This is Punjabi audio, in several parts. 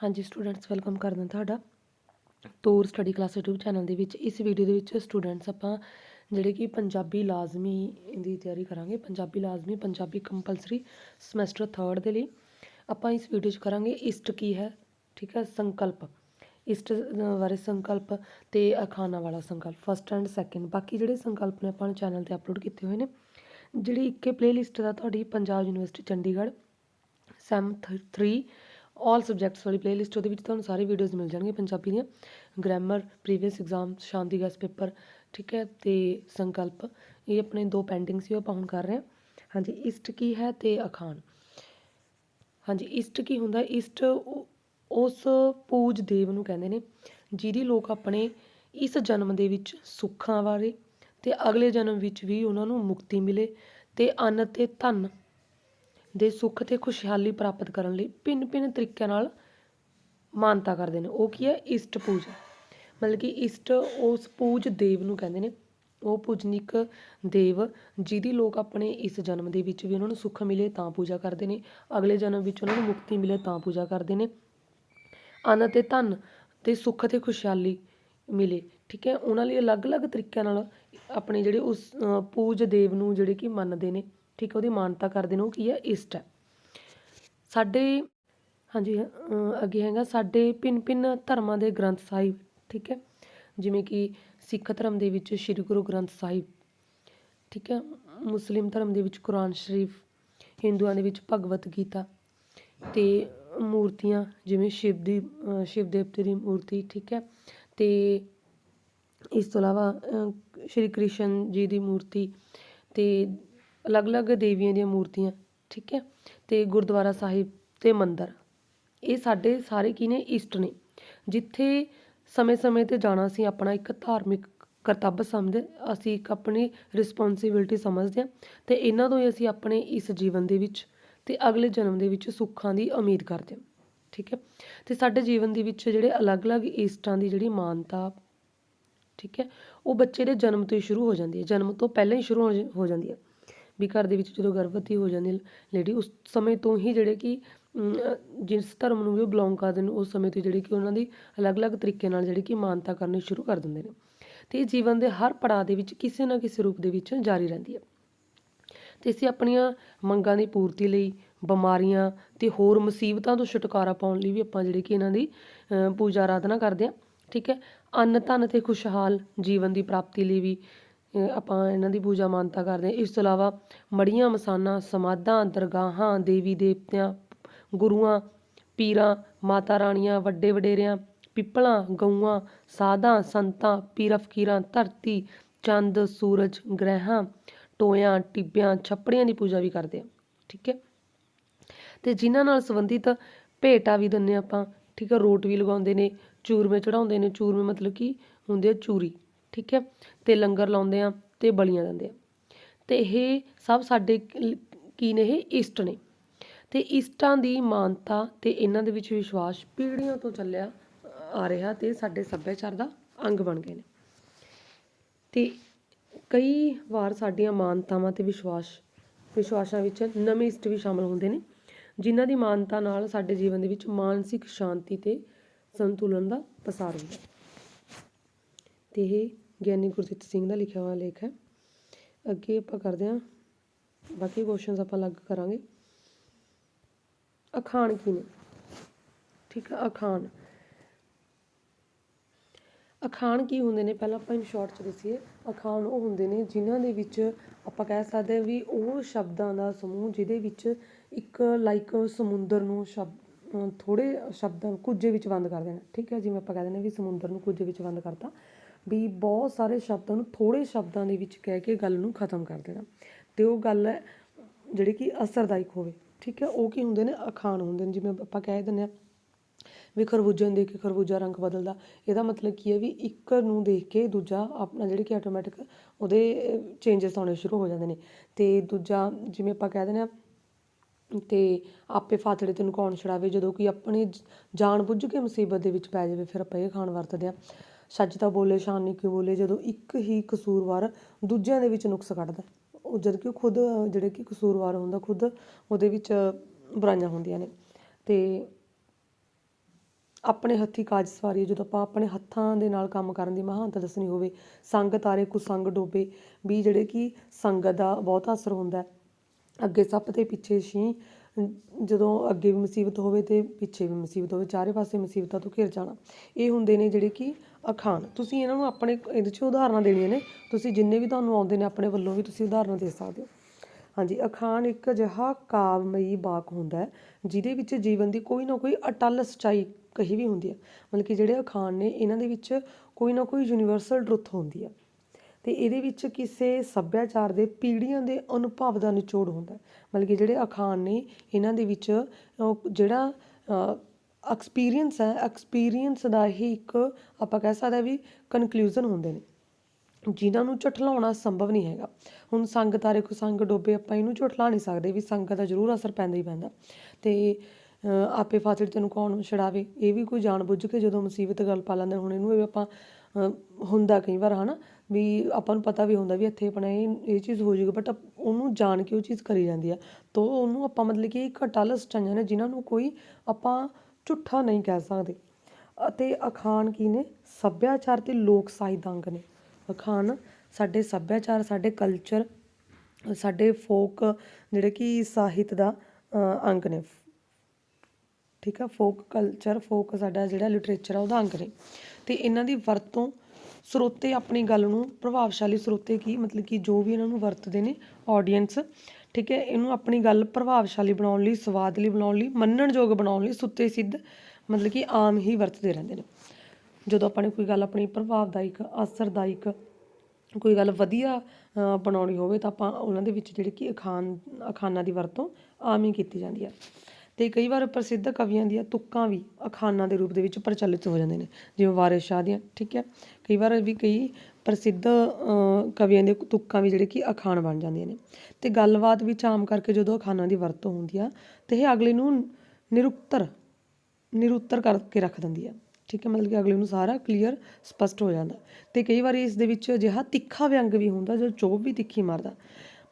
ਹਾਂਜੀ ਸਟੂਡੈਂਟਸ ਵੈਲਕਮ ਕਰਦਾ ਤੁਹਾਡਾ। ਤੌਰ ਸਟੱਡੀ ਕਲਾਸ YouTube ਚੈਨਲ ਦੇ ਵਿੱਚ ਇਸ ਵੀਡੀਓ ਦੇ ਵਿੱਚ ਸਟੂਡੈਂਟਸ ਆਪਾਂ ਜਿਹੜੇ ਕਿ ਪੰਜਾਬੀ ਲਾਜ਼ਮੀ ਦੀ ਤਿਆਰੀ ਕਰਾਂਗੇ। ਪੰਜਾਬੀ ਲਾਜ਼ਮੀ, ਪੰਜਾਬੀ ਕੰਪਲਸਰੀ ਸਮੈਸਟਰ 3rd ਦੇ ਲਈ ਆਪਾਂ ਇਸ ਵੀਡੀਓ 'ਚ ਕਰਾਂਗੇ ਇਸ਼ਟ ਕੀ ਹੈ, ਠੀਕ ਹੈ, ਸੰਕਲਪ। ਇਸ਼ਟ ਬਾਰੇ ਸੰਕਲਪ ਤੇ ਅਖਾਨਾ ਵਾਲਾ ਸੰਕਲਪ ਫਸਟ ਐਂਡ ਸੈਕਿੰਡ ਬਾਕੀ ਜਿਹੜੇ ਸੰਕਲਪ ਨੇ ਆਪਾਂ ਚੈਨਲ ਤੇ ਅਪਲੋਡ ਕੀਤੇ ਹੋਏ ਨੇ, ਜਿਹੜੀ ਇੱਕੇ ਪਲੇਲਿਸਟ ਦਾ ਤੁਹਾਡੀ Punjab university Chandigarh sem 3 all subjects ਵਾਲੀ ਪਲੇਲਿਸਟ ਉਹਦੇ ਵਿੱਚ ਤੁਹਾਨੂੰ ਸਾਰੇ ਵੀਡੀਓਜ਼ ਮਿਲ ਜਾਣਗੇ ਪੰਜਾਬੀ ਦੀਆਂ। ਗ੍ਰਾਮਰ ਪ੍ਰੀਵੀਅਸ ਐਗਜ਼ਾਮ ਸ਼ਾਂਤੀ ਗੈਸ ਪੇਪਰ ਠੀਕ ਹੈ, ਤੇ ਸੰਕਲਪ। ਇਹ ਆਪਣੇ ਦੋ ਪੈਂਡਿੰਗ ਸੀ, ਉਹ ਆਪਾਂ ਹੁਣ ਕਰ ਰਹੇ ਹਾਂ। ਹਾਂਜੀ, ਇਸ਼ਟ ਕੀ ਹੈ ਤੇ ਅਖਾਣ। ਹਾਂਜੀ, ਇਸ਼ਟ ਕੀ ਹੁੰਦਾ? ਇਸ਼ਟ ਉਸ ਪੂਜ ਦੇਵ ਨੂੰ ਕਹਿੰਦੇ ਨੇ, ਜਿਹਦੀ ਲੋਕ ਆਪਣੇ ਇਸ ਜਨਮ ਦੇ ਵਿੱਚ ਸੁੱਖਾਂ ਬਾਰੇ ਤੇ ਅਗਲੇ ਜਨਮ ਵਿੱਚ ਵੀ ਉਹਨਾਂ ਨੂੰ ਮੁਕਤੀ ਮਿਲੇ ਤੇ ਅੰਨ ਤੇ ਧਨ ਦੇ ਸੁੱਖ ਤੇ ਖੁਸ਼ਹਾਲੀ ਪ੍ਰਾਪਤ ਕਰਨ ਲਈ ਭਿੰਨ-ਭਿੰਨ ਤਰੀਕਿਆਂ ਨਾਲ ਮਾਨਤਾ ਕਰਦੇ ਨੇ। ਉਹ ਕੀ ਹੈ? ਇਸ਼ਟ ਪੂਜਾ। ਮਤਲਬ ਕਿ ਇਸ਼ਟ ਉਸ ਪੂਜ ਦੇਵ ਨੂੰ ਕਹਿੰਦੇ ਨੇ। ਉਹ ਪੂਜਨਿਕ ਦੇਵ ਜਿਹਦੀ ਲੋਕ ਆਪਣੇ ਇਸ ਜਨਮ ਦੇ ਵਿੱਚ ਵੀ ਉਹਨਾਂ ਨੂੰ ਸੁੱਖ ਮਿਲੇ ਤਾਂ ਪੂਜਾ ਕਰਦੇ ਨੇ। ਅਗਲੇ ਜਨਮ ਵਿੱਚ ਉਹਨਾਂ ਨੂੰ ਮੁਕਤੀ ਮਿਲੇ ਤਾਂ ਪੂਜਾ ਕਰਦੇ ਨੇ। ਅੰਨ ਤੇ ਧਨ ਤੇ ਸੁੱਖ ਤੇ ਖੁਸ਼ਹਾਲੀ ਮਿਲੇ। ਠੀਕ ਹੈ? ਉਹਨਾਂ ਲਈ ਅਲੱਗ-ਅਲੱਗ ਤਰੀਕਿਆਂ ਨਾਲ ਆਪਣੇ ਜਿਹੜੇ ਉਸ ਪੂਜ ਦੇਵ ਨੂੰ ਜਿਹੜੇ ਕਿ ਮੰਨਦੇ ਨੇ। ਠੀਕ ਹੈ, ਉਹਦੀ ਮਾਨਤਾ ਕਰਦੇ ਨੇ ਉਹ ਕੀ ਹੈ, ਇਸ਼ਟ ਹੈ। ਸਾਡੇ, ਹਾਂਜੀ ਅੱਗੇ ਹੈਗਾ, ਸਾਡੇ ਭਿੰਨ-ਭਿੰਨ ਧਰਮਾਂ ਦੇ ਗ੍ਰੰਥ ਸਾਹਿਬ, ਠੀਕ ਹੈ। ਜਿਵੇਂ ਕਿ ਸਿੱਖ ਧਰਮ ਦੇ ਵਿੱਚ ਸ੍ਰੀ ਗੁਰੂ ਗ੍ਰੰਥ ਸਾਹਿਬ, ਠੀਕ ਹੈ। ਮੁਸਲਿਮ ਧਰਮ ਦੇ ਵਿੱਚ ਕੁਰਾਨ ਸ਼ਰੀਫ, ਹਿੰਦੂਆਂ ਦੇ ਵਿੱਚ ਭਗਵਤ ਗੀਤਾ ਤੇ ਮੂਰਤੀਆਂ, ਜਿਵੇਂ ਸ਼ਿਵ ਦੀ ਸ਼ਿਵ ਦੇਵਤੇ ਦੀ ਮੂਰਤੀ, ਠੀਕ ਹੈ। ਤੇ ਇਸ ਤੋਂ ਇਲਾਵਾ ਸ਼੍ਰੀ ਕ੍ਰਿਸ਼ਨ ਜੀ ਦੀ ਮੂਰਤੀ ਤੇ ਅਲੱਗ-ਅਲੱਗ ਦੇਵੀਆਂ ਦੀਆਂ ਮੂਰਤੀਆਂ, ਠੀਕ ਹੈ, ਤੇ ਗੁਰਦੁਆਰਾ ਸਾਹਿਬ ਤੇ ਮੰਦਰ। ਇਹ ਸਾਡੇ ਸਾਰੇ ਕੀ ਨੇ? ਇਸ਼ਟ ਨੇ। ਜਿੱਥੇ ਸਮੇਂ-ਸਮੇਂ ਤੇ ਜਾਣਾ ਅਸੀਂ ਆਪਣਾ ਇੱਕ ਧਾਰਮਿਕ ਕਰਤੱਵ ਸਮਝਦੇ, ਅਸੀਂ ਇੱਕ ਆਪਣੀ ਰਿਸਪੌਂਸਿਬਿਲਟੀ ਸਮਝਦੇ ਹਾਂ ਤੇ ਇਹਨਾਂ ਤੋਂ ਹੀ ਅਸੀਂ ਆਪਣੇ ਇਸ ਜੀਵਨ ਦੇ ਵਿੱਚ ਤੇ ਅਗਲੇ ਜਨਮ ਦੇ ਵਿੱਚ ਸੁੱਖਾਂ ਦੀ ਉਮੀਦ ਕਰਦੇ ਹਾਂ, ਠੀਕ ਹੈ। ਤੇ ਸਾਡੇ ਜੀਵਨ ਦੇ ਵਿੱਚ ਜਿਹੜੇ ਅਲੱਗ-ਅਲੱਗ ਇਸ਼ਟਾਂ ਦੀ ਜਿਹੜੀ ਮਾਨਤਾ, ਠੀਕ ਹੈ, ਉਹ ਬੱਚੇ ਦੇ ਜਨਮ ਤੋਂ ਹੀ ਸ਼ੁਰੂ ਹੋ ਜਾਂਦੀ ਹੈ, ਜਨਮ ਤੋਂ ਪਹਿਲਾਂ ਹੀ ਸ਼ੁਰੂ ਹੋ ਜ- ਹੋ ਜਾਂਦੀ ਹੈ। ਵੀ ਘਰ ਦੇ ਵਿੱਚ ਜਦੋਂ ਗਰਭਵਤੀ ਹੋ ਜਾਂਦੀ ਲੇਡੀ ਉਸ ਸਮੇਂ ਤੋਂ ਹੀ ਜਿਹੜੇ ਕਿ ਜਿਸ ਧਰਮ ਨੂੰ ਵੀ ਉਹ ਬਿਲੋਂਗ ਕਰਦੇ ਨੇ, ਉਸ ਸਮੇਂ ਤੋਂ ਜਿਹੜੇ ਕਿ ਉਹਨਾਂ ਦੀ ਅਲੱਗ-ਅਲੱਗ ਤਰੀਕੇ ਨਾਲ ਜਿਹੜੀ ਕਿ ਮਾਨਤਾ ਕਰਨੀ ਸ਼ੁਰੂ ਕਰ ਦਿੰਦੇ ਨੇ। ਤੇ ਇਹ ਜੀਵਨ ਦੇ ਹਰ ਪੜਾਅ ਦੇ ਵਿੱਚ ਕਿਸੇ ਨਾ ਕਿਸੇ ਰੂਪ ਦੇ ਵਿੱਚ ਜਾਰੀ ਰਹਿੰਦੀ ਹੈ। ਤੇ ਅਸੀਂ ਆਪਣੀਆਂ ਮੰਗਾਂ ਦੀ ਪੂਰਤੀ ਲਈ, ਬਿਮਾਰੀਆਂ ਤੇ ਹੋਰ ਮੁਸੀਬਤਾਂ ਤੋਂ ਛੁਟਕਾਰਾ ਪਾਉਣ ਲਈ ਵੀ ਆਪਾਂ ਜਿਹੜੇ ਕਿ ਇਹਨਾਂ ਦੀ ਪੂਜਾ ਆਰਾਧਨਾ ਕਰਦੇ ਹਾਂ, ਠੀਕ ਹੈ। ਅੰਨ ਧਨ ਤੇ ਖੁਸ਼ਹਾਲ ਜੀਵਨ ਦੀ ਪ੍ਰਾਪਤੀ ਲਈ ਵੀ ਆਪਾਂ ਇਹਨਾਂ ਦੀ ਪੂਜਾ ਮਾਨਤਾ ਕਰਦੇ ਹਾਂ। ਇਸ ਤੋਂ ਇਲਾਵਾ ਮੜੀਆਂ ਮਸਾਨਾਂ, ਸਮਾਧਾਂ, ਦਰਗਾਹਾਂ, ਦੇਵੀ ਦੇਵਤਿਆਂ, ਗੁਰੂਆਂ, ਪੀਰਾਂ, ਮਾਤਾ ਰਾਣੀਆਂ, ਵੱਡੇ ਵਡੇਰਿਆਂ, ਪਿੱਪਲਾਂ, ਗਊਆਂ, ਸਾਧਾਂ, ਸੰਤਾਂ ਪੀਰ ਫਕੀਰਾਂ ਧਰਤੀ, ਚੰਦ, ਸੂਰਜ, ਗ੍ਰਹਿਆਂ, ਟੋਇਆਂ, ਟਿੱਬਿਆਂ, ਛੱਪੜੀਆਂ ਦੀ ਪੂਜਾ ਵੀ ਕਰਦੇ ਆ ਠੀਕ ਹੈ? ਤੇ ਜਿਨ੍ਹਾਂ ਨਾਲ ਸੰਬੰਧਿਤ ਭੇਟਾ ਵੀ ਦਿੰਦੇ ਹਾਂ ਆਪਾਂ, ਠੀਕ ਹੈ, ਰੋਟ ਵੀ ਲਗਾਉਂਦੇ ਨੇ, ਚੂਰਮੇ ਚੜਾਉਂਦੇ ਨੇ। ਚੂਰਮੇ ਮਤਲਬ ਕਿ ਹੁੰਦੇ ਆ, ਚੂਰੀ। ਠੀਕ ਹੈ, ਤੇ ਲੰਗਰ ਲਾਉਂਦੇ ਆ ਤੇ ਬਲੀਆਂ ਦਿੰਦੇ ਆ ਤੇ ਇਹ ਸਭ ਸਾਡੇ ਕੀ ਨੇ ਇਹ? ਇਸ਼ਟ ਨੇ। ਤੇ ਇਸ਼ਟਾਂ ਦੀ ਮਾਨਤਾ ਤੇ ਇਹਨਾਂ ਦੇ ਵਿੱਚ ਵਿਸ਼ਵਾਸ ਪੀੜ੍ਹੀਆਂ ਤੋਂ ਚੱਲਿਆ ਆ ਰਿਹਾ ਤੇ ਸਾਡੇ ਸੱਭਿਆਚਾਰ ਦਾ ਅੰਗ ਬਣ ਗਏ ਨੇ। ਤੇ ਕਈ ਵਾਰ ਸਾਡੀਆਂ ਮਾਨਤਾਵਾਂ ਤੇ ਵਿਸ਼ਵਾਸ, ਵਿਸ਼ਵਾਸਾਂ ਵਿੱਚ ਨਵੇਂ ਇਸ਼ਟ ਵੀ ਸ਼ਾਮਲ ਹੁੰਦੇ ਨੇ, ਜਿਨ੍ਹਾਂ ਦੀ ਮਾਨਤਾ ਨਾਲ ਸਾਡੇ ਜੀਵਨ ਦੇ ਵਿੱਚ ਮਾਨਸਿਕ ਸ਼ਾਂਤੀ ਤੇ ਸੰਤੁਲਨ ਦਾ ਪਸਾਰ ਹੁੰਦਾ ਹੈ। ਤੇ ਇਹ ਗਿਆਨੀ ਗੁਰਦਿੱਤ ਸਿੰਘ ਦਾ ਲਿਖਿਆ ਹੋਇਆ ਲੇਖ ਹੈ। ਅੱਗੇ ਆਪਾਂ ਕਰਦੇ ਹਾਂ, ਬਾਕੀ ਕੁਐਸਚਨਸ ਆਪਾਂ ਅਲੱਗ ਕਰਾਂਗੇ। ਅਖਾਣ ਕੀ ਨੇ? ਠੀਕ ਹੈ, ਅਖਾਣ। ਅਖਾਣ ਕੀ ਹੁੰਦੇ ਨੇ? ਪਹਿਲਾਂ ਆਪਾਂ ਇਨ ਸ਼ਾਰਟ ਚ ਦੱਸੀਏ। ਅਖਾਣ ਉਹ ਹੁੰਦੇ ਨੇ ਜਿਨ੍ਹਾਂ ਦੇ ਵਿੱਚ ਆਪਾਂ ਕਹਿ ਸਕਦੇ ਹਾਂ ਵੀ ਉਹ ਸ਼ਬਦਾਂ ਦਾ ਸਮੂਹ ਜਿਹਦੇ ਵਿੱਚ ਇੱਕ ਲਾਈਕ ਸਮੁੰਦਰ ਨੂੰ ਸ਼ਬਦ ਥੋੜੇ ਸ਼ਬਦਾਂ ਕੁਝੇ ਵਿੱਚ ਬੰਦ ਕਰ ਦੇਣਾ। ਠੀਕ ਹੈ, ਜਿਵੇਂ ਆਪਾਂ ਕਹਿ ਦਿੰਦੇ ਹਾਂ ਵੀ ਸਮੁੰਦਰ ਨੂੰ ਕੁਝੇ ਵਿੱਚ ਬੰਦ ਕਰਤਾ। ਵੀ ਬਹੁਤ ਸਾਰੇ ਸ਼ਬਦਾਂ ਨੂੰ ਥੋੜੇ ਸ਼ਬਦਾਂ ਦੇ ਵਿੱਚ ਕਹਿ ਕੇ ਗੱਲ ਨੂੰ ਖਤਮ ਕਰ ਦੇਣਾ। ਤੇ ਉਹ ਗੱਲ ਹੈ ਜਿਹੜੀ ਕਿ ਅਸਰਦਾਇਕ ਹੋਵੇ, ਠੀਕ ਹੈ? ਉਹ ਕੀ ਹੁੰਦੇ ਨੇ? ਅਖਾਣ ਹੁੰਦੇ ਨੇ। ਜਿਵੇਂ ਆਪਾਂ ਕਹਿ ਦਿੰਦੇ ਹਾਂ ਵੀ ਖਰਬੂਜੇ ਨੂੰ ਦੇਖ ਕੇ ਖਰਬੂਜਾ ਰੰਗ ਬਦਲਦਾ। ਇਹਦਾ ਮਤਲਬ ਕੀ ਹੈ ਵੀ ਇੱਕ ਨੂੰ ਦੇਖ ਕੇ ਦੂਜਾ ਆਪਣਾ ਜਿਹੜੇ ਕਿ ਆਟੋਮੈਟਿਕ ਉਹਦੇ ਚੇਂਜਸ ਆਉਣੇ ਸ਼ੁਰੂ ਹੋ ਜਾਂਦੇ ਨੇ। ਤੇ ਦੂਜਾ ਜਿਵੇਂ ਆਪਾਂ ਕਹਿ ਦਿੰਦੇ ਹਾਂ ਤੇ ਆਪੇ ਫਾਤੜੇ ਤੈਨੂੰ ਕੌਣ ਛੁਡਾਵੇ? ਜਦੋਂ ਕਿ ਆਪਣੀ ਜਾਣ ਬੁੱਝ ਕੇ ਮੁਸੀਬਤ ਦੇ ਵਿੱਚ ਪੈ ਜਾਵੇ, ਫਿਰ ਆਪਾਂ ਇਹ ਖਾਣ ਵਰਤਦੇ ਹਾਂ। ਸੱਚ ਤਾਂ ਬੋਲੇ, ਸ਼ਾਨ ਨਹੀਂ ਕਿਉਂ ਬੋਲੇ, ਜਦੋਂ ਇੱਕ ਹੀ ਕਸੂਰਵਾਰ ਦੂਜਿਆਂ ਦੇ ਵਿੱਚ ਨੁਕਸ ਕੱਢਦਾ ਉਹ ਜਦ ਕਿ ਉਹ ਖੁਦ, ਜਿਹੜੇ ਕਿ ਕਸੂਰਵਾਰ ਹੁੰਦਾ, ਖੁਦ ਉਹਦੇ ਵਿੱਚ ਬੁਰਾਈਆਂ ਹੁੰਦੀਆਂ ਨੇ। ਤੇ ਆਪਣੇ ਹੱਥੀਂ ਕਾਜ ਸਵਾਰੀਏ ਜਦੋਂ ਆਪਾਂ ਆਪਣੇ ਹੱਥਾਂ ਦੇ ਨਾਲ ਕੰਮ ਕਰਨ ਦੀ ਮਹਾਨਤਾ ਦੱਸਣੀ ਹੋਵੇ, ਸੰਗ ਤਾਰੇ ਕੁਸੰਗ ਡੋਬੇ, ਵੀ ਜਿਹੜੇ ਕਿ ਸੰਗਤ ਦਾ ਬਹੁਤ ਅਸਰ ਹੁੰਦਾ ਅੱਗੇ ਸੱਪ ਤੇ ਪਿੱਛੇ ਛੀ ਜਦੋਂ ਅੱਗੇ ਵੀ ਮੁਸੀਬਤ ਹੋਵੇ ਤੇ ਪਿੱਛੇ ਵੀ ਮੁਸੀਬਤ ਹੋਵੇ, ਚਾਰੇ ਪਾਸੇ ਮੁਸੀਬਤਾਂ ਤੋਂ ਘਿਰ ਜਾਣਾ। ਇਹ ਹੁੰਦੇ ਨੇ ਜਿਹੜੇ ਕਿ ਅਖਾਣ। ਤੁਸੀਂ ਇਹਨਾਂ ਨੂੰ ਆਪਣੇ, ਇਹਦੇ 'ਚ ਉਦਾਹਰਨਾਂ ਦੇਣੀਆਂ ਨੇ। ਤੁਸੀਂ ਜਿੰਨੇ ਵੀ ਤੁਹਾਨੂੰ ਆਉਂਦੇ ਨੇ ਆਪਣੇ ਵੱਲੋਂ ਵੀ ਤੁਸੀਂ ਉਦਾਹਰਨਾਂ ਦੇ ਸਕਦੇ ਹੋ। ਹਾਂਜੀ, ਅਖਾਣ ਇੱਕ ਅਜਿਹਾ ਕਾਵਮਈ ਬਾਕ ਹੁੰਦਾ ਹੈ, ਜਿਹਦੇ ਵਿੱਚ ਜੀਵਨ ਦੀ ਕੋਈ ਨਾ ਕੋਈ ਅਟੱਲ ਸੱਚਾਈ ਕਹੀ ਵੀ ਹੁੰਦੀ ਹੈ। ਮਤਲਬ ਕਿ ਜਿਹੜੇ ਅਖਾਣ ਨੇ, ਇਹਨਾਂ ਦੇ ਵਿੱਚ ਕੋਈ ਨਾ ਕੋਈ ਯੂਨੀਵਰਸਲ ਟਰੁੱਥ ਹੁੰਦੀ ਹੈ। ਤੇ ਇਹਦੇ ਵਿੱਚ ਕਿਸੇ ਸੱਭਿਆਚਾਰ ਦੇ ਪੀੜ੍ਹੀਆਂ ਦੇ ਅਨੁਭਵ ਦਾ ਨਿਚੋੜ ਹੁੰਦਾ ਮਤਲਬ ਕਿ ਜਿਹੜੇ ਅਖਾਣ ਨੇ ਇਹਨਾਂ ਦੇ ਵਿੱਚ ਅਹ, ਜਿਹੜਾ ਐਕਸਪੀਰੀਅੰਸ ਹੈ ਐਕਸਪੀਰੀਅੰਸ ਦਾ ਹੀ ਇੱਕ ਆਪਾਂ ਕਹਿ ਸਕਦੇ ਵੀ ਕਨਕਲੂਜਨ ਹੁੰਦੇ ਨੇ। ਜਿਨ੍ਹਾਂ ਨੂੰ ਝੁਠਲਾਉਣਾ ਸੰਭਵ ਨਹੀਂ ਹੈਗਾ। ਹੁਣ ਸੰਗ ਤਾਰੇ ਕੋ ਸੰਗ ਡੋਬੇ ਆਪਾਂ ਇਹਨੂੰ ਝੁਠਲਾ ਨਹੀਂ ਸਕਦੇ ਵੀ ਸੰਗਤ ਦਾ ਜ਼ਰੂਰ ਅਸਰ ਪੈਂਦਾ ਹੀ ਪੈਂਦਾ। ਤੇ ਆਪੇ ਫਾਸੜ ਤੈਨੂੰ ਕੌਣ ਛਡਾਵੇ? ਇਹ ਵੀ ਕੋਈ ਜਾਣ ਬੁੱਝ ਕੇ ਜਦੋਂ ਮੁਸੀਬਤ ਗੱਲ ਪਾ ਲੈਂਦੇ ਹੁਣ ਇਹਨੂੰ ਇਹ ਆਪਾਂ ਹੁੰਦਾ ਕਈ ਵਾਰ ਹਨਾ ਵੀ ਆਪਾਂ ਨੂੰ ਪਤਾ ਵੀ ਹੁੰਦਾ ਵੀ ਇੱਥੇ ਆਪਣਾ ਇਹ ਇਹ ਚੀਜ਼ ਹੋ ਜਾਊਗੀ ਬਟ ਉਹਨੂੰ ਜਾਣ ਕੇ ਉਹ ਚੀਜ਼ ਕਰੀ ਜਾਂਦੀ ਆ। ਤਾਂ ਉਹਨੂੰ ਆਪਾਂ ਮਤਲਬ ਕਿ ਇੱਕ ਅਟੱਲ ਸਚਾਈਆਂ ਨੇ ਜਿਨ੍ਹਾਂ ਨੂੰ ਕੋਈ ਆਪਾਂ ਝੂਠਾ ਨਹੀਂ ਕਹਿ ਸਕਦੇ। ਅਤੇ ਅਖਾਣ ਕੀ ਨੇ? ਸੱਭਿਆਚਾਰ ਤੇ ਲੋਕ ਸਾਹਿਤ ਦਾ ਅੰਗ ਨੇ। ਅਖਾਣ ਸਾਡੇ ਸੱਭਿਆਚਾਰ ਸਾਡੇ ਕਲਚਰ ਸਾਡੇ ਫੋਕ ਜਿਹੜੇ ਕਿ ਸਾਹਿਤ ਦਾ ਅ, ਅੰਗ ਨੇ। ਠੀਕ ਆ ਫੋਕ ਕਲਚਰ ਫੋਕ ਸਾਡਾ ਜਿਹੜਾ ਲਿਟਰੇਚਰ ਆ, ਉਹਦਾ ਅੰਗ ਨੇ। ਤੇ ਇਹਨਾਂ ਦੀ ਵਰਤੋਂ ਸਰੋਤੇ ਆਪਣੀ ਗੱਲ ਨੂੰ ਪ੍ਰਭਾਵਸ਼ਾਲੀ ਸਰੋਤੇ ਕੀ, ਮਤਲਬ ਕਿ ਜੋ ਵੀ ਇਹਨਾਂ ਨੂੰ ਵਰਤਦੇ ਨੇ ਆਡੀਅנס ਠੀਕ ਹੈ, ਇਹਨੂੰ ਆਪਣੀ ਗੱਲ ਪ੍ਰਭਾਵਸ਼ਾਲੀ ਬਣਾਉਣ ਲਈ, ਸਵਾਦ ਲਈ ਬਣਾਉਣ ਲਈ, ਮੰਨਣਯੋਗ ਬਣਾਉਣ ਲਈ ਸੁੱਤੇ ਸਿੱਧ, ਮਤਲਬ ਕਿ ਆਮ ਹੀ ਵਰਤਦੇ ਰਹਿੰਦੇ ਨੇ। ਜਦੋਂ ਆਪਾਂ ਨੇ ਕੋਈ ਗੱਲ ਆਪਣੀ ਪ੍ਰਭਾਵਦਾਇਕ, ਅਸਰਦਾਇਕ ਕੋਈ ਗੱਲ ਵਧੀਆ ਬਣਾਉਣੀ ਹੋਵੇ, ਤਾਂ ਆਪਾਂ ਉਹਨਾਂ ਦੇ ਵਿੱਚ ਜਿਹੜੀ ਕਿ ਅਖਾਣ ਅਖਾਨਾਂ ਦੀ ਵਰਤੋਂ ਆਮ ਹੀ ਕੀਤੀ ਜਾਂਦੀ ਹੈ ਤੇ ਕਈ ਵਾਰ ਪ੍ਰਸਿੱਧ ਕਵੀਆਂ ਦੀਆਂ ਤੁਕਾਂ ਵੀ ਅਖਾਨਾਂ ਦੇ ਰੂਪ ਦੇ ਵਿੱਚ ਪ੍ਰਚਲਿਤ ਹੋ ਜਾਂਦੇ ਨੇ, ਜਿਵੇਂ ਵਾਰਿਸ ਸ਼ਾਹ ਦੀਆਂ, ਠੀਕ ਹੈ? ਕਈ ਵਾਰ ਵੀ ਕਈ ਪ੍ਰਸਿੱਧ ਕਵੀਆਂ ਦੇ ਤੁਕਾਂ ਵੀ ਜਿਹੜੇ ਕਿ ਅਖਾਣ ਬਣ ਜਾਂਦੀਆਂ ਨੇ। ਤੇ ਗੱਲਬਾਤ ਵਿੱਚ ਆਮ ਕਰਕੇ ਜਦੋਂ ਅਖਾਨਾਂ ਦੀ ਵਰਤੋਂ ਹੁੰਦੀ ਆ, ਤੇ ਇਹ ਅਗਲੇ ਨੂੰ ਨਿਰੁਕਤਰ, ਨਿਰੁੱਤਰ ਕਰਕੇ ਰੱਖ ਦਿੰਦੀ ਆ, ਠੀਕ ਹੈ? ਮਤਲਬ ਕਿ ਅਗਲੇ ਨੂੰ ਸਾਰਾ ਕਲੀਅਰ, ਸਪਸ਼ਟ ਹੋ ਜਾਂਦਾ। ਤੇ ਕਈ ਵਾਰੀ ਇਸ ਦੇ ਵਿੱਚ ਅਜਿਹਾ ਤਿੱਖਾ ਵਿਅੰਗ ਵੀ ਹੁੰਦਾ ਜੋ ਚੋਪ ਵੀ ਤਿੱਖੀ ਮਾਰਦਾ,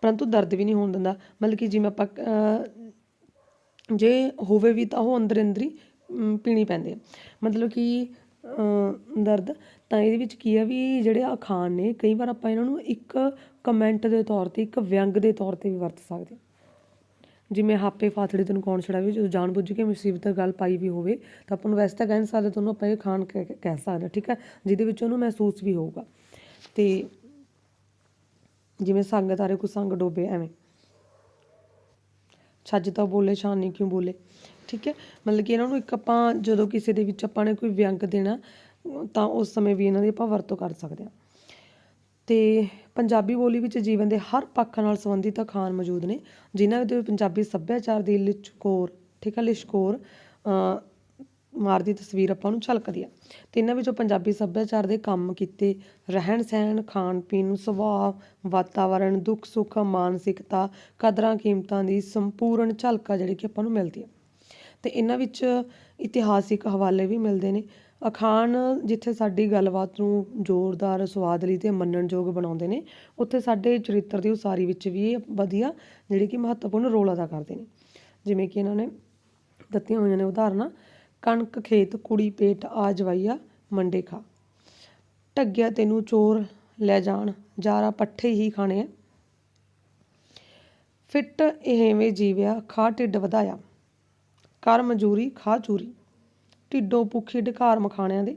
ਪਰੰਤੂ ਦਰਦ ਵੀ ਨਹੀਂ ਹੋਣ ਦਿੰਦਾ। ਮਤਲਬ ਕਿ ਜਿਵੇਂ ਆਪਾਂ ਜੇ ਹੋਵੇ ਵੀ ਤਾਂ ਉਹ ਅੰਦਰ ਅੰਦਰ ਹੀ ਪੀਣੀ ਪੈਂਦੇ ਆ ਮਤਲਬ ਕਿ ਦਰਦ ਤਾਂ ਇਹਦੇ ਵਿੱਚ ਕੀ ਆ ਵੀ ਜਿਹੜੇ ਅਖਾਣ ਨੇ ਕਈ ਵਾਰ ਆਪਾਂ ਇਹਨਾਂ ਨੂੰ ਇੱਕ ਕਮੈਂਟ ਦੇ ਤੌਰ ਤੇ ਇੱਕ ਵਿਅੰਗ ਦੇ ਤੌਰ ਤੇ ਵੀ ਵਰਤ ਸਕਦੇ ਹਾਂ। ਜਿਵੇਂ ਹਾਪੇ ਫਾਤੜੇ ਤੈਨੂੰ ਕੌਣ ਛੜਾਵੇ ਜਦੋਂ ਜਾਣ ਬੁੱਝ ਕੇ ਮੁਸੀਬਤ ਗੱਲ ਪਾਈ ਵੀ ਹੋਵੇ ਤਾਂ ਆਪਾਂ ਨੂੰ ਵੈਸੇ ਤਾਂ ਕਹਿ ਨਹੀਂ ਸਕਦੇ ਤੁਹਾਨੂੰ ਆਪਾਂ ਇਹ ਖਾਣ ਕਹਿ ਕਹਿ ਸਕਦੇ ਹਾਂ, ਠੀਕ ਹੈ? ਜਿਹਦੇ ਵਿੱਚ ਉਹਨੂੰ ਮਹਿਸੂਸ ਵੀ ਹੋਊਗਾ। ਤੇ ਜਿਵੇਂ ਸੰਗ ਤਾਰੇ ਕੋ ਸੰਗ ਡੋਬੇ ਐਵੇਂ। ਛੱਜ ਤਾਂ ਬੋਲੇ, ਸ਼ਾਨ ਕਿਉਂ ਬੋਲੇ? ਠੀਕ ਹੈ? ਮਤਲਬ ਕਿ ਇਹਨਾਂ ਨੂੰ ਇੱਕ ਆਪਾਂ ਜਦੋਂ ਕਿਸੇ ਦੇ ਵਿੱਚ ਆਪਾਂ ਨੇ ਕੋਈ ਵਿਅੰਗ ਦੇਣਾ, ਤਾਂ ਉਸ ਸਮੇਂ ਵੀ ਇਹਨਾਂ ਦੀ ਆਪਾਂ ਵਰਤੋਂ ਕਰ ਸਕਦੇ ਹਾਂ। ਤੇ ਪੰਜਾਬੀ ਬੋਲੀ ਵਿੱਚ ਜੀਵਨ ਦੇ ਹਰ ਪੱਖ ਨਾਲ ਸੰਬੰਧਿਤ ਅਖਾਣ ਮੌਜੂਦ ਨੇ, ਜਿਨ੍ਹਾਂ ਦੇ ਪੰਜਾਬੀ ਸੱਭਿਆਚਾਰ ਦੀ ਲਿਚਕੋਰ ਠੀਕ ਹੈ, ਲਿਸ਼ਕੋਰ ਅ, ਮਾਰਦੀ ਤਸਵੀਰ ਆਪਾਂ ਨੂੰ ਝਲਕਦੀ ਆ। ਤੇ ਇਹਨਾਂ ਵਿੱਚੋਂ ਪੰਜਾਬੀ ਸੱਭਿਆਚਾਰ ਦੇ ਕੰਮ ਕੀਤੇ ਰਹਿਣ ਸਹਿਣ ਖਾਣ ਪੀਣ ਸੁਭਾਅ ਵਾਤਾਵਰਣ ਦੁੱਖ ਸੁੱਖ ਮਾਨਸਿਕਤਾ ਕਦਰਾਂ ਕੀਮਤਾਂ ਦੀ ਸੰਪੂਰਨ ਝਲਕਾ ਜਿਹੜੀ ਕਿ ਆਪਾਂ ਨੂੰ ਮਿਲਦੀ ਆ। ਤੇ ਇਹਨਾਂ ਵਿੱਚ ਇਤਿਹਾਸਿਕ ਹਵਾਲੇ ਵੀ ਮਿਲਦੇ ਨੇ। ਅਖਾਣ ਜਿੱਥੇ ਸਾਡੀ ਗੱਲਬਾਤ ਨੂੰ ਜ਼ੋਰਦਾਰ ਸਵਾਦ ਲਈ ਤੇ ਮੰਨਣਯੋਗ ਬਣਾਉਂਦੇ ਨੇ ਉੱਥੇ ਸਾਡੇ ਚਰਿੱਤਰ ਦੀ ਉਸਾਰੀ ਵਿੱਚ ਵੀ ਇਹ ਵਧੀਆ ਜਿਹੜੀ ਕਿ ਮਹੱਤਵਪੂਰਨ ਰੋਲ ਅਦਾ ਕਰਦੇ ਨੇ। ਜਿਵੇਂ ਕਿ ਇਹਨਾਂ ਨੇ ਦਿੱਤੀਆਂ ਹੋਈਆਂ ਨੇ ਉਦਾਹਰਨਾਂ। ਕਣਕ, ਖੇਤ, ਕੁੜੀ, ਪੇਟ, ਆ, ਜਵਾਈਆ, ਮੰਡੇ ਖਾ। ਢੱਗਿਆ ਤੈਨੂੰ ਚੋਰ ਲੈ ਜਾਣ, ਜਾਰਾ ਪੱਠੇ ਹੀ ਖਾਣੇ ਆ। ਫਿੱਟ ਇਹਵੇਂ ਜੀਵਿਆ, ਖਾ ਢਿੱਡ ਵਧਾਇਆ। ਕਰ ਮਜੂਰੀ ਖਾ ਚੂਰੀ। ਢਿੱਡੋਂ ਭੁੱਖੀ ਢਕਾਰ ਮਖਾਣਿਆਂ ਦੇ।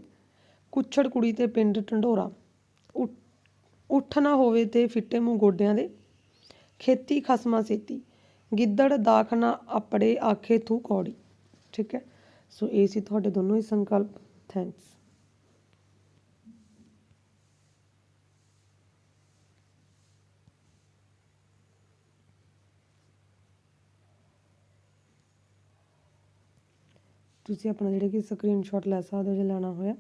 ਕੁੱਛੜ ਕੁੜੀ ਤੇ ਪਿੰਡ ਢੰਡੋਰਾ। ਉੱਠ- ਉੱਠ ਨਾ ਹੋਵੇ ਤੇ ਫਿੱਟੇ ਮੂੰਹ ਗੋਡਿਆਂ ਦੇ। ਖੇਤੀ ਖਸਮਾ ਸੇਤੀ। ਗਿੱਦੜ ਦਾਖ ਨਾ ਆਪੜੇ ਆਖੇ ਤੂੰ ਕੌੜੀ। ਠੀਕ ਹੈ। ਸੋ ਇਹ ਸੀ ਤੁਹਾਡੇ ਦੋਨੋਂ ਹੀ ਸੰਕਲਪ। ਥੈਂਕਸ ਤੁਸੀਂ ਆਪਣਾ ਜਿਹੜਾ ਕਿ ਸਕਰੀਨਸ਼ਾਟ ਲੈ ਸਕਦੇ ਹੋ, ਜੇ ਲੈਣਾ ਹੋਇਆ।